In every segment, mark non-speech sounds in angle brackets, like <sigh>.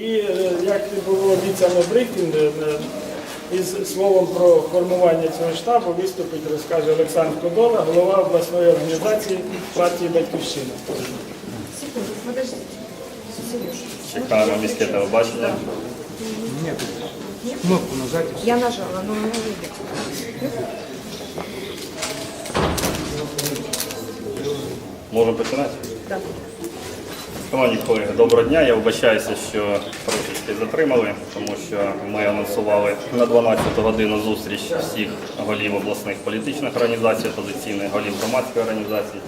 І е, як було обіцяно брифінг, е, із словом про формування цього штабу виступить, розкаже Олександр Кодола, голова обласної організації партії Батьківщина. Секунду, подождите. Сереж, Чекаємо міське телебачення. Нет. Кнопку нажать. я нажала, но она не идет. Можемо починати? Да. Шановні колеги, доброго дня. Я вибачаюся, що трошечки затримали, тому що ми анонсували на 12 годину зустріч всіх голів обласних політичних організацій, опозиційних голів громадської організації,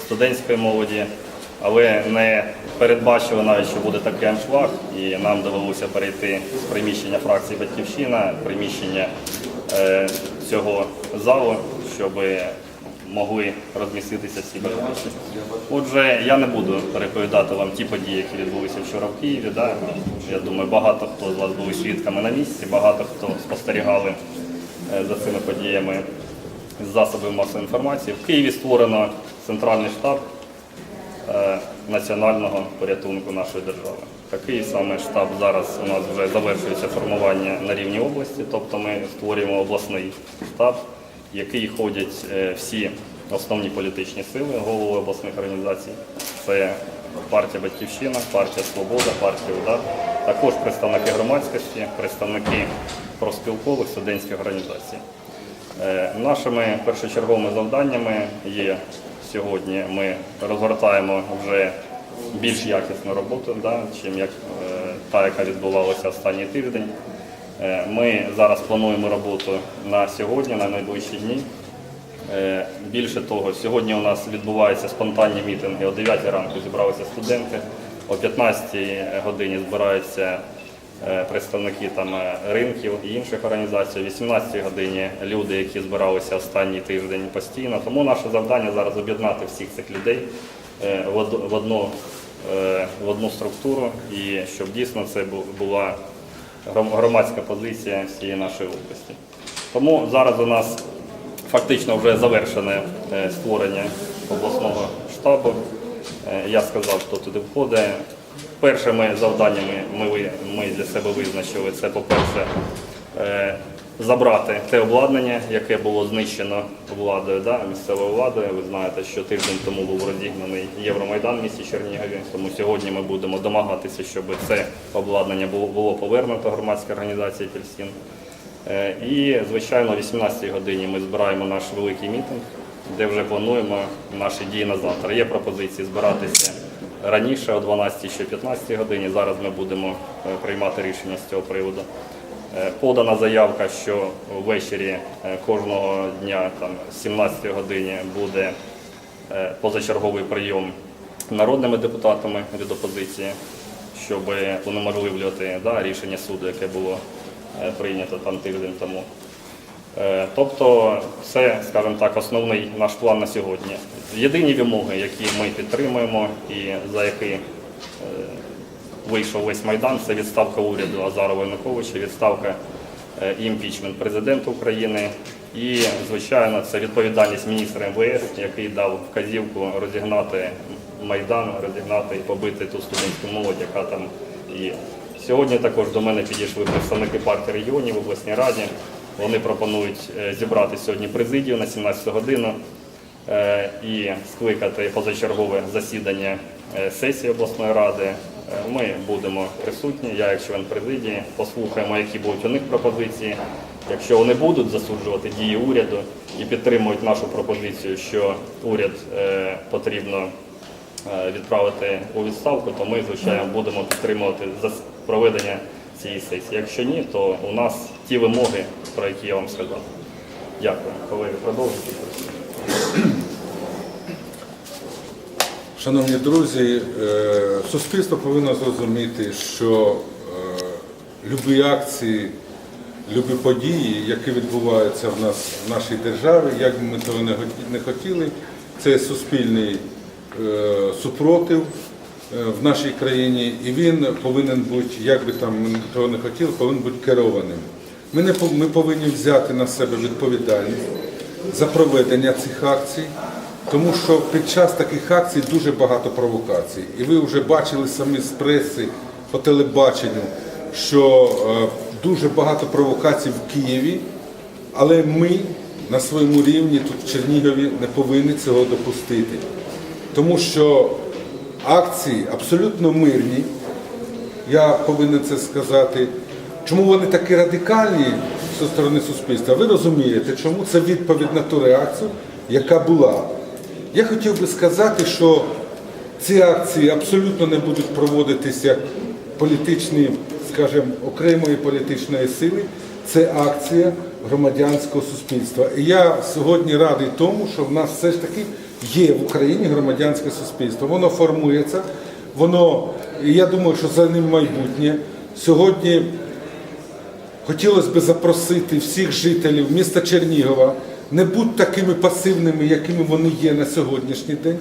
студентської молоді, але не передбачили навіть, що буде такий аншлаг, і нам довелося перейти з приміщення фракції Батьківщина, приміщення е, цього залу, щоб могли розміститися всі політичні. Отже, я не буду переповідати вам ті події, які відбулися вчора в Києві. Да? Я думаю, багато хто з вас були свідками на місці, багато хто спостерігали е, за цими подіями з засобів масової інформації. В Києві створено центральний штаб е, національного порятунку нашої держави. Такий саме штаб зараз у нас вже завершується формування на рівні області, тобто ми створюємо обласний штаб, який ходять е, всі основні політичні сили, голови обласних організацій. Це партія Батьківщина, партія Свобода, партія Удар, також представники громадськості, представники профспілкових студентських організацій. Е, Нашими першочерговими завданнями є сьогодні. Ми розгортаємо вже більш якісну роботу, да, чим як е, та, яка відбувалася останній тиждень. Е, Ми зараз плануємо роботу на сьогодні, на найближчі дні. Е, Більше того, сьогодні у нас відбуваються спонтанні мітинги. О 9 ранку зібралися студенти, о 15 годині збираються е, представники там ринків і інших організацій. О 18 годині люди, які збиралися останній тиждень постійно. Тому наше завдання зараз об'єднати всіх цих людей в од- в одну, в одну структуру і щоб дійсно це бу- була громадська позиція всієї нашої області. Тому зараз у нас фактично вже завершене е, створення обласного штабу. Е, Я сказав, хто туди входить. Першими завданнями ми, ми для себе визначили це, по-перше, е, забрати те обладнання, яке було знищено владою, да, місцевою владою. Ви знаєте, що тиждень тому був розігнаний Євромайдан в місті Чернігові. Тому сьогодні ми будемо домагатися, щоб це обладнання було, повернуто громадській організації Пільсін. Е, І, звичайно, о 18-й годині ми збираємо наш великий мітинг, де вже плануємо наші дії на завтра. Є пропозиції збиратися раніше, о 12 чи 15-й годині. Зараз ми будемо е, приймати рішення з цього приводу. Е, Подана заявка, що ввечері е, кожного дня, там, з 17 годині, буде е, позачерговий прийом народними депутатами від опозиції, щоб унеможливлювати да, рішення суду, яке було прийнято там тиждень тому. Тобто це, скажімо так, основний наш план на сьогодні. Єдині вимоги, які ми підтримуємо і за які вийшов весь Майдан, це відставка уряду Азарова Януковича, відставка е, і імпічмент президента України. І, звичайно, це відповідальність міністра МВС, який дав вказівку розігнати Майдан, розігнати і побити ту студентську молодь, яка там є. Сьогодні також до мене підійшли представники партії регіонів в обласній раді. Вони пропонують е, зібрати сьогодні президію на 17 годину е, і скликати позачергове засідання сесії обласної ради. Е, Ми будемо присутні, я як член президії, послухаємо, які будуть у них пропозиції. Якщо вони будуть засуджувати дії уряду і підтримують нашу пропозицію, що уряд е, потрібно е, відправити у відставку, то ми, звичайно, будемо підтримувати зас- проведення цієї сесії. Якщо ні, то у нас ті вимоги, про які я вам сказав. Дякую. Колеги, продовжуйте. Шановні друзі, е, суспільство повинно зрозуміти, що е, любі акції, любі події, які відбуваються в нас в нашій державі, як би ми того не хотіли, це суспільний е, супротив в нашій країні, і він повинен бути, як би там ми того не хотіли, повинен бути керованим. Ми, не, ми повинні взяти на себе відповідальність за проведення цих акцій. Тому що під час таких акцій дуже багато провокацій. І ви вже бачили самі з преси по телебаченню, що е, дуже багато провокацій в Києві, але ми на своєму рівні тут в Чернігові не повинні цього допустити. Тому що акції абсолютно мирні, я повинен це сказати. Чому вони такі радикальні зі сторони суспільства? Ви розумієте, чому це відповідь на ту реакцію, яка була. Я хотів би сказати, що ці акції абсолютно не будуть проводитися політичні, скажімо, окремої політичної сили. Це акція громадянського суспільства. І я сьогодні радий тому, що в нас все ж таки є в Україні громадянське суспільство. Воно формується, воно, я думаю, що за ним майбутнє. Сьогодні Хотілося б запросити всіх жителів міста Чернігова не бути такими пасивними, якими вони є на сьогоднішній день.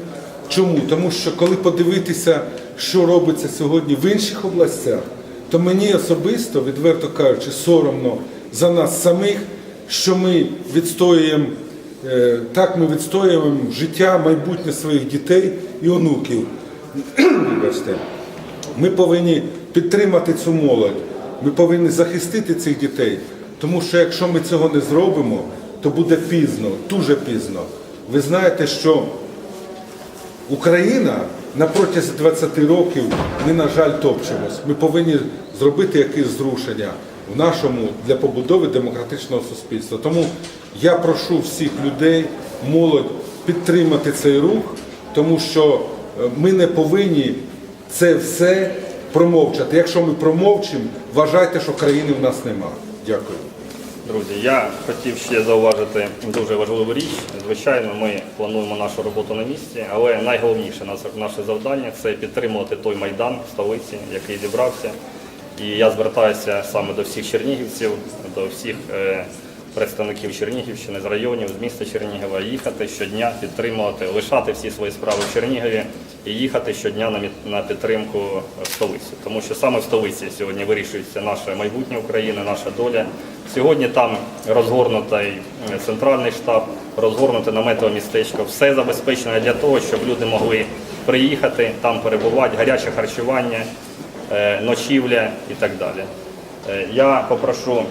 Чому? Тому що коли подивитися, що робиться сьогодні в інших областях, то мені особисто, відверто кажучи, соромно за нас самих, що ми відстоюємо, е, так ми відстоюємо життя, майбутнє своїх дітей і онуків. <clears throat> Ми повинні підтримати цю молодь. Ми повинні захистити цих дітей. Тому що якщо ми цього не зробимо, то буде пізно, дуже пізно. Ви знаєте, що Україна на протязі 20 років ми, на жаль, топчемось. Ми повинні зробити якесь зрушення в нашому для побудови демократичного суспільства. Тому я прошу всіх людей, молодь підтримати цей рух, тому що е, ми не повинні це все промовчати. Якщо ми промовчимо, вважайте, що країни в нас нема. Дякую. Друзі, я хотів ще зауважити дуже важливу річ. Звичайно, ми плануємо нашу роботу на місці, але найголовніше наше завдання це підтримувати той майдан в столиці, який зібрався. І я звертаюся саме до всіх чернігівців, до всіх е, представників Чернігівщини з районів, з міста Чернігова, їхати щодня, підтримувати, лишати всі свої справи в Чернігові і їхати щодня на підтримку в столицю. Тому що саме в столиці сьогодні вирішується наше майбутнє України, наша доля. Сьогодні там розгорнутий е, центральний штаб, розгорнуте наметове містечко. Все забезпечено для того, щоб люди могли приїхати, там перебувати, гаряче харчування, е, ночівля і так далі. Е, Я попрошу, е,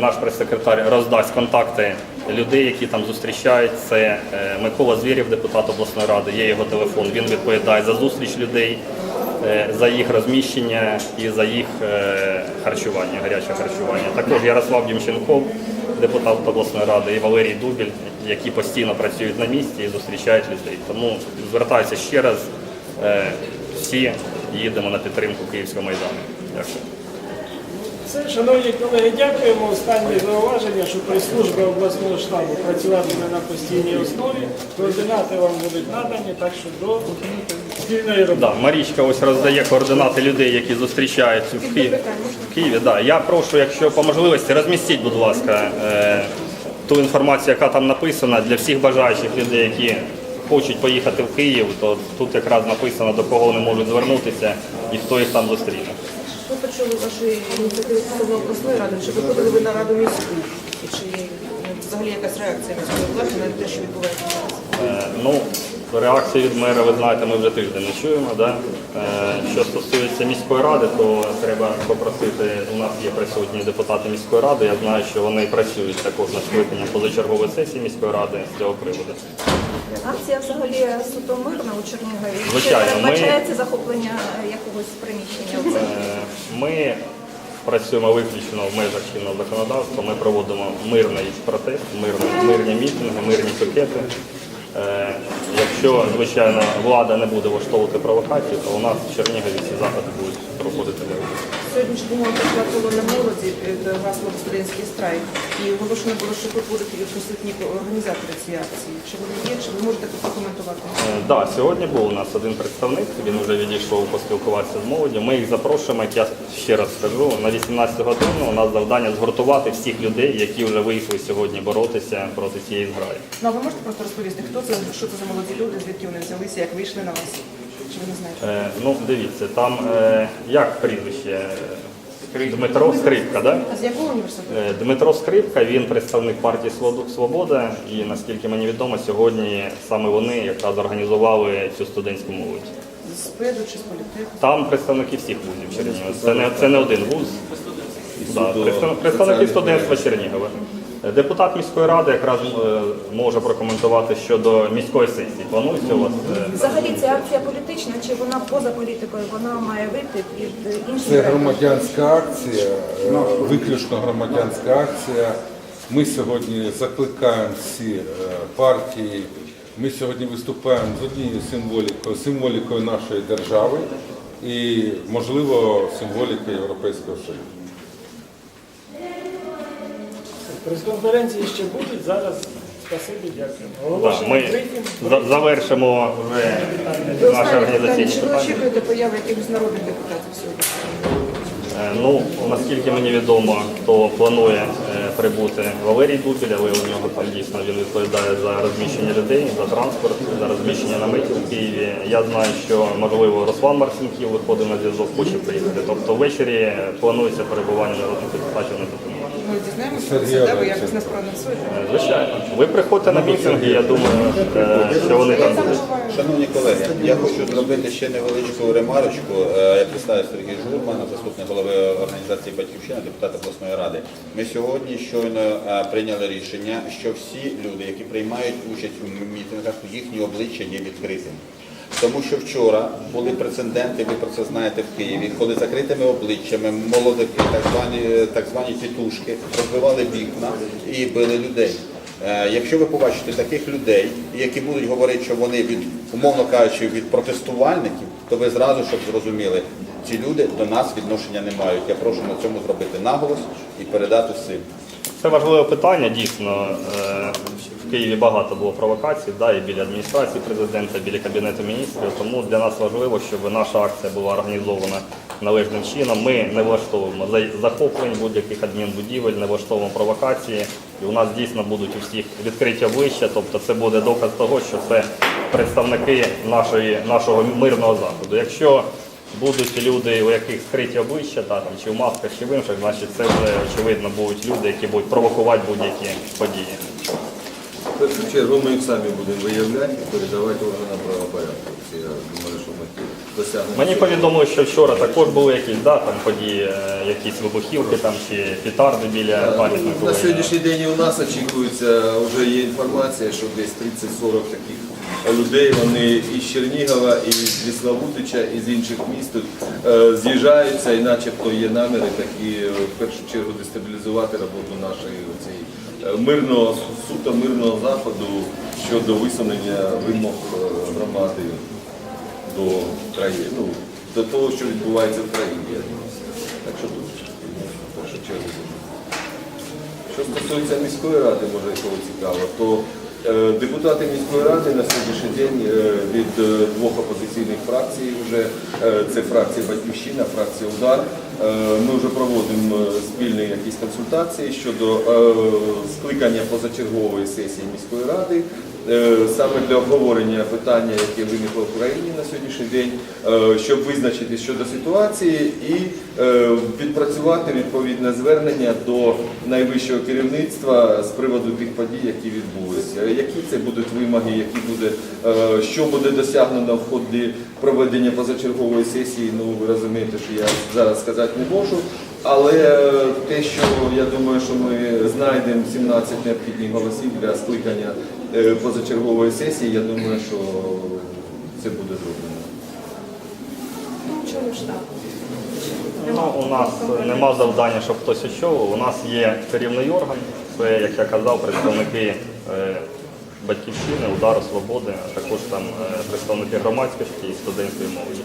наш прес-секретар роздасть контакти людей, які там зустрічають. Це е, Микола Звірів, депутат обласної ради, є його телефон. Він відповідає за зустріч людей, е, за їх розміщення і за їх е, харчування, гаряче харчування. Також Ярослав Дімченков, депутат обласної ради, і Валерій Дубіль, які постійно працюють на місці і зустрічають людей. Тому звертаюся ще раз. е, Всі їдемо на підтримку Київського майдану. Дякую. Все, шановні колеги, дякуємо. Останнє зауваження, що прес-служба обласного штабу працюватиме на постійній основі. Координати вам будуть надані, так що до спільної роботи. Да, Марічка ось роздає координати людей, які зустрічаються в Києві. В Києві да. Я прошу, якщо по можливості, розмістіть, будь ласка, е, ту інформацію, яка там написана для всіх бажаючих людей, які хочуть поїхати в Київ, то тут якраз написано, до кого вони можуть звернутися і хто їх там зустріне. Ми почули ваші ініціативи стосовно обласної ради. Чи виходили ви на раду міську? І чи взагалі якась реакція міської влади на те, що відбувається? Е, Ну, реакцію від мера, ви знаєте, ми вже тиждень не чуємо. Да? Е, Що стосується міської ради, то треба попросити, у нас є присутні депутати міської ради, я знаю, що вони працюють також над скликанням позачергової сесії міської ради з цього приводу. Акція взагалі суто мирна у Чернігові. Звичайно, Чи ми- захоплення якогось приміщення? Е, Ми працюємо виключно в межах чинного законодавства. Ми проводимо мирний протест, мирні, мирні мітинги, мирні пікети. Е, Якщо, звичайно, влада не буде влаштовувати провокації, то у нас в Чернігові ці заходи будуть проходити мирно. Сьогодні ж думала прийшла колона молоді під гаслом студентський страйк. І оголошено було, що тут будуть присутні організатори цієї акції. Чи вони є, чи ви можете прокоментувати? Так, да, сьогодні був у нас один представник, він вже відійшов поспілкуватися з молоддю. Ми їх запрошуємо, як я ще раз скажу, на 18 годину у нас завдання згуртувати всіх людей, які вже вийшли сьогодні боротися проти цієї зграї. Ну, а ви можете просто розповісти, хто це, що це за молоді люди, звідки вони взялися, як вийшли на вас? Чи ви не знаєте? Е, ну, дивіться, там е, як прізвище? Дмитро Скрипка, да? А з якого університету? Е, Дмитро Скрипка, він представник партії «Свобода- Свобода, і наскільки мені відомо, сьогодні саме вони якраз організували цю студентську молодь. з ПЕДу чи з політеху? Там представники всіх вузів Чернігова. Це не, це не один вуз. Да, представ- представники студентства Чернігова. Депутат міської ради якраз е, може прокоментувати щодо міської сесії. Планується у вас? е, Взагалі ця акція політична, чи вона поза політикою, вона має вийти під іншим Це громадянська акція, е, виключно громадянська акція. Ми сьогодні закликаємо всі е, партії. Ми сьогодні виступаємо з однією символікою, символікою нашої держави і, можливо, символікою Європейського Союзу. Прес-конференції ще будуть, зараз спасибі, дякуємо. Да, ми за- завершимо вже Ви наші останнє питання, організаційні чи ви питання. очікуєте появи якихось народних депутатів сьогодні? Е, Ну, наскільки мені відомо, то планує е, прибути Валерій Дубіль, але у нього там дійсно він відповідає за розміщення людей, за транспорт, за розміщення наметів в Києві. Я знаю, що можливо Руслан Марцинків виходить на зв'язок, хоче приїхати. Тобто ввечері планується перебування народних депутатів на допомогу. Ми дізнаємося про це, да? ви якось нас проанонсуєте? Е, Звичайно, ви приходьте на мітинги, я думаю, е, що вони там будуть. Шановні колеги, я хочу зробити ще невеличку ремарочку. Е, Я представив Сергій Журман, заступник голови організації Батьківщина, депутат обласної ради. Ми сьогодні щойно е, прийняли рішення, що всі люди, які приймають участь у мітингах, їхні обличчя є відкритими. Тому що вчора були прецеденти, ви про це знаєте в Києві, коли закритими обличчями молодики, так звані так звані тітушки, розбивали вікна і били людей. Е, Якщо ви побачите таких людей, які будуть говорити, що вони від, умовно кажучи, від протестувальників, то ви зразу щоб зрозуміли, ці люди до нас відношення не мають. Я прошу на цьому зробити наголос і передати всім. Це важливе питання, дійсно. Києві багато було провокацій, да, і біля адміністрації президента, біля кабінету міністрів. Тому для нас важливо, щоб наша акція була організована належним чином. Ми не влаштовуємо за- захоплень будь-яких адмінбудівель, не влаштовуємо провокації. І у нас дійсно будуть у всіх відкриті обличчя. Тобто це буде доказ того, що це представники нашої, нашого мирного заходу. Якщо будуть люди, у яких скриті обличчя, та, там, чи в масках, чи в інших, значить це вже очевидно будуть люди, які будуть провокувати будь-які події. Першу чергу ми їх самі будемо виявляти і передавати органам правопорядку. Це Я думаю, що ми досягнемо. Мені повідомили, що вчора також були якісь да, там, події, е, якісь вибухівки там, чи петарди біля пам'ятнику. На сьогоднішній день і у нас очікується, вже є інформація, що десь 30-40 таких людей, вони із Чернігова, і з Віславутича, і з інших міст тут е, з'їжджаються, і начебто є наміри такі е, в першу чергу дестабілізувати роботу нашої цієї е, мирного, суто мирного заходу щодо висунення вимог е, громади до країни, ну, до того, що відбувається в країні. Так що тут в першу чергу. Що стосується міської ради, може кого цікаво, то е, депутати міської ради на сьогоднішній день е, від е, двох опозиційних фракцій, вже е, це фракція Батьківщина, фракція Удар. Е, Ми вже проводимо е, спільні якісь консультації щодо е, скликання позачергової сесії міської ради. Саме для обговорення питання, яке виникло в Україні на сьогоднішній день, щоб визначити щодо ситуації і відпрацювати відповідне звернення до найвищого керівництва з приводу тих подій, які відбулися. Які це будуть вимоги, які буде, е, що буде досягнено в ході проведення позачергової сесії. Ну ви розумієте, що я зараз сказати не можу. Але е, те, що я думаю, що ми знайдемо 17 необхідних голосів для скликання е, позачергової сесії, я думаю, що це буде зроблено. Чому ж так? Ну, у нас нема завдання, щоб хтось очолив. У нас є керівний орган, це, як я казав, представники е, батьківщини, удару свободи, а також там е, представники громадськості і студентської молоді.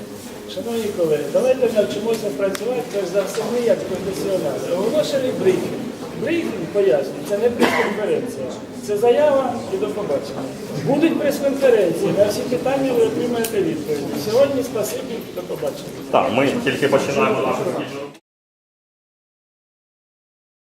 Шановні колеги, давайте навчимося працювати перш за все ми як професіонали. Оголошений брифінг. Брифінг, пояснюю, це не прес-конференція. Це заява і до побачення. Будуть прес-конференції, на всі питання ви отримаєте відповіді. Сьогодні спасибі, до побачення. Так, ми тільки починаємо нашу спільну